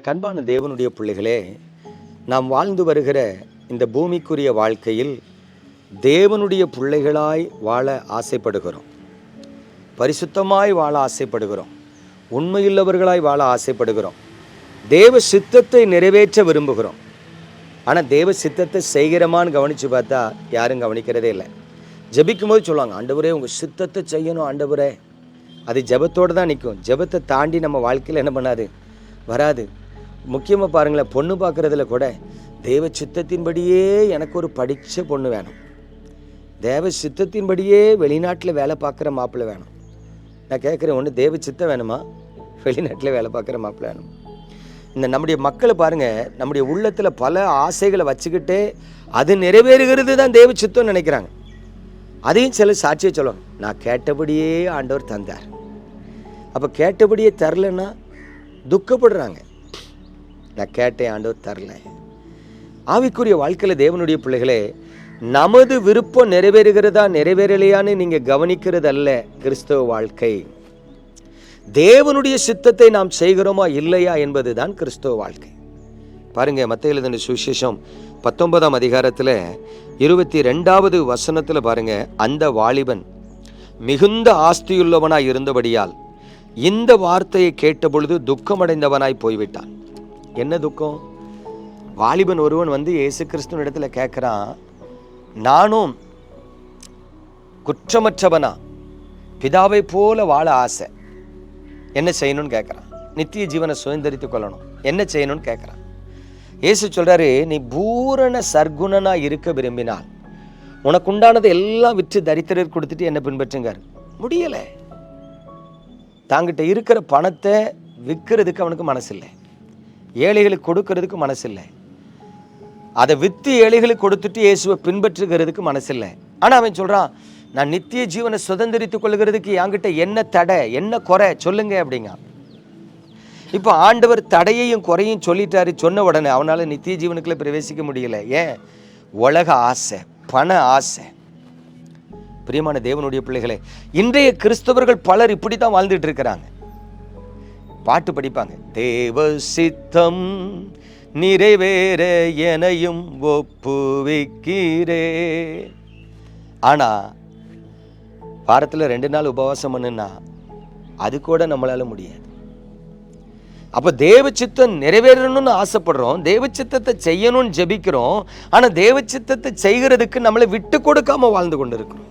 எனக்கு அன்பான தேவனுடைய பிள்ளைகளே நாம் வாழ்ந்து வருகிற இந்த பூமிக்குரிய வாழ்க்கையில் தேவனுடைய பிள்ளைகளாய் வாழ ஆசைப்படுகிறோம். பரிசுத்தமாய் வாழ ஆசைப்படுகிறோம். உண்மையுள்ளவர்களாய் வாழ ஆசைப்படுகிறோம். தேவ சித்தத்தை நிறைவேற்ற விரும்புகிறோம். ஆனால் தேவ சித்தத்தை செய்கிறமான்னு கவனித்து பார்த்தா யாரும் கவனிக்கிறதே இல்லை. ஜெபிக்கும் போது சொல்லுவாங்க ஆண்டவரே உங்கள் சித்தத்தை செய்யணும் ஆண்டவரே. அது ஜெபத்தோடு தான் நிற்கும் ஜெபத்தை தாண்டி நம்ம வாழ்க்கையில் என்ன பண்ணாது? வராது. முக்கியமாக பாருங்களேன் பொண்ணு பார்க்குறதுல கூட தெய்வ சித்தத்தின்படியே எனக்கு ஒரு படித்த பொண்ணு வேணும். தேவ சித்தத்தின்படியே வெளிநாட்டில் வேலை பார்க்குற மாப்பிள்ளை வேணும். நான் கேட்குறேன் ஒன்று தேவ சித்தம் வேணுமா? வெளிநாட்டில் வேலை பார்க்குற மாப்பிள்ளை வேணும். இந்த நம்முடைய மக்களை பாருங்கள் நம்முடைய உள்ளத்தில் பல ஆசைகளை வச்சுக்கிட்டே அது நிறைவேறுகிறது தான் தேவ சித்தம்னு நினைக்கிறாங்க. அதையும் சில சாட்சியை சொல்லுவாங்க நான் கேட்டபடியே ஆண்டவர் தந்தார். அப்போ கேட்டபடியே தரலன்னா துக்கப்படுறாங்க. நான் கேட்டேன் ஆண்டவர் தரல. ஆவிக்குரிய வாழ்க்கையில் தேவனுடைய பிள்ளைகளே நமது விருப்பம் நிறைவேறுகிறதா நிறைவேறலையான்னு நீங்கள் கவனிக்கிறது அல்ல கிறிஸ்தவ வாழ்க்கை. தேவனுடைய சித்தத்தை நாம் செய்கிறோமா இல்லையா என்பதுதான் கிறிஸ்தவ வாழ்க்கை. பாருங்க மத்திய எழுதின சுவிசேஷம் பத்தொன்பதாம் அதிகாரத்தில் இருபத்தி ரெண்டாவது வசனத்தில் பாருங்க அந்த வாலிபன் மிகுந்த ஆஸ்தியுள்ளவனாய் இருந்தபடியால் இந்த வார்த்தையை கேட்டபொழுது துக்கமடைந்தவனாய் போய்விட்டான். என்ன துக்கம்? வாலிபன் ஒருவன் வந்து இயேசு கிறிஸ்துவின் இடத்துல கேட்குறான் நானும் குற்றமற்றவனா? பிதாவை போல வாழ ஆசை. என்ன செய்யணும்னு கேட்குறான். நித்திய ஜீவனை சுதந்திரித்து கொள்ளணும். என்ன செய்யணும்னு கேட்குறான். இயேசு சொல்கிறாரு நீ பூரண சர்க்குணனா இருக்க விரும்பினால் உனக்கு உண்டானதை எல்லாம் விற்று தரித்திரர் கொடுத்துட்டு என்ன பின்பற்றுங்கார் முடியல. தாங்கிட்ட இருக்கிற பணத்தை விற்கிறதுக்கு அவனுக்கு மனசு இல்லை ஏழைகளுக்கு கொடுக்கறதுக்கு மனசில்லை. அதை விற்று ஏழைகளுக்கு கொடுத்துட்டு இயேசுவை பின்பற்றுகிறதுக்கு மனசில்லை. ஆனால் அவன் சொல்கிறான் நான் நித்திய ஜீவனை சுதந்திரித்துக் கொள்கிறதுக்கு என்கிட்ட என்ன தடை என்ன குறை சொல்லுங்க அப்படிங்க. இப்போ ஆண்டவர் தடையையும் குறையும் சொல்லிட்டாரு சொன்ன உடனே அவனால் நித்திய ஜீவனுக்குள்ள பிரவேசிக்க முடியல. ஏன்? உலக ஆசை பண ஆசை. பிரியமான தேவனுடைய பிள்ளைகளே இன்றைய கிறிஸ்தவர்கள் பலர் இப்படி தான் வாழ்ந்துட்டு இருக்கிறாங்க. பாட்டு படிப்பாங்க. தேவ சித்தம் நிறைவேற எனையும் ஒப்புவிக்கிறே. ஆனா வாரத்தில் ரெண்டு நாள் உபவாசம் பண்ணுன்னா அது கூட நம்மளால முடியாது. அப்போ தேவ சித்தம் நிறைவேறணும்னு ஆசைப்படுறோம். தேவ சித்தத்தை செய்யணும்னு ஜெபிக்கிறோம். ஆனால் தேவ சித்தத்தை செய்கிறதுக்கு நம்மளை விட்டு கொடுக்காம வாழ்ந்து கொண்டு இருக்கிறோம்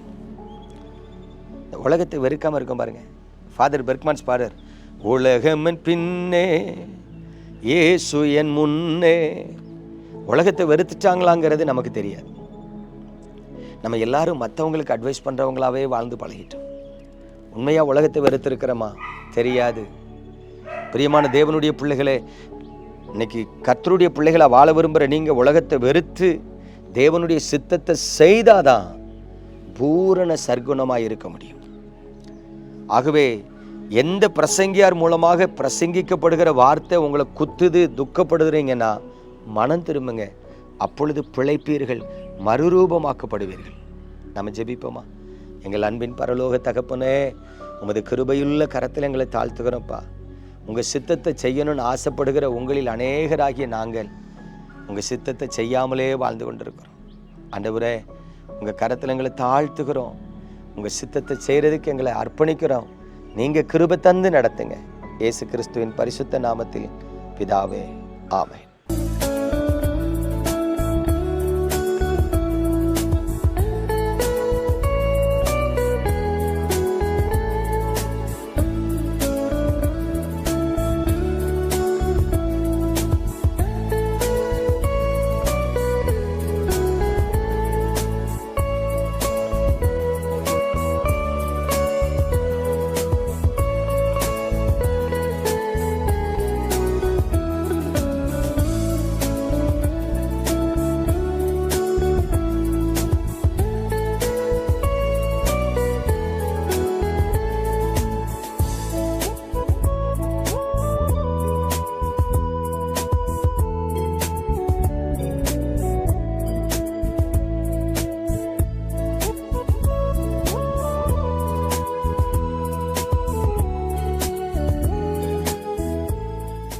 உலகத்தை வெறுக்காம இருக்கோம் பாருங்க. ஃபாதர் பெர்க்மான்ஸ் பாடர் உலகமன் பின்னே ஏசு என் முன்னே. உலகத்தை வெறுத்துட்டாங்களாங்கிறது நமக்கு தெரியாது. நம்ம எல்லாரும் மற்றவங்களுக்கு அட்வைஸ் பண்ணுறவங்களாவே வாழ்ந்து பழகிட்டோம். உண்மையாக உலகத்தை வெறுத்திருக்கிறோமா? தெரியாது. பிரியமான தேவனுடைய பிள்ளைகளே இன்னைக்கு கர்த்தருடைய பிள்ளைகளை வாழ விரும்புகிற நீங்கள் உலகத்தை வெறுத்து தேவனுடைய சித்தத்தை செய்தாதான் பூரண சர்க்குணமாக இருக்க முடியும். ஆகவே எந்த பிரசங்கியார் மூலமாக பிரசங்கிக்கப்படுகிற வார்த்தை உங்களை குத்துது துக்கப்படுகிறீங்கன்னா மனம் திரும்புங்க. அப்பொழுது பிழைப்பீர்கள் மறுரூபமாக்கப்படுவீர்கள். நம்ம ஜெபிப்போமா? எங்கள் அன்பின் பரலோக தகப்பனே உமது கிருபையுள்ள கரத்தில் எங்களை தாழ்த்துக்கிறோம்ப்பா உங்கள் சித்தத்தை செய்யணும்னு ஆசைப்படுகிற உங்களில் அநேகராகிய நாங்கள் உங்கள் சித்தத்தை செய்யாமலே வாழ்ந்து கொண்டிருக்கிறோம். ஆண்டவரே உங்கள் கரத்தில் எங்களை தாழ்த்துக்கிறோம் உங்கள் சித்தத்தை செய்கிறதுக்கு எங்களை அர்ப்பணிக்கிறோம். நீங்கள் கிருபை தந்து நடத்துங்க. இயேசு கிறிஸ்துவின் பரிசுத்த நாமத்தில் பிதாவே ஆமை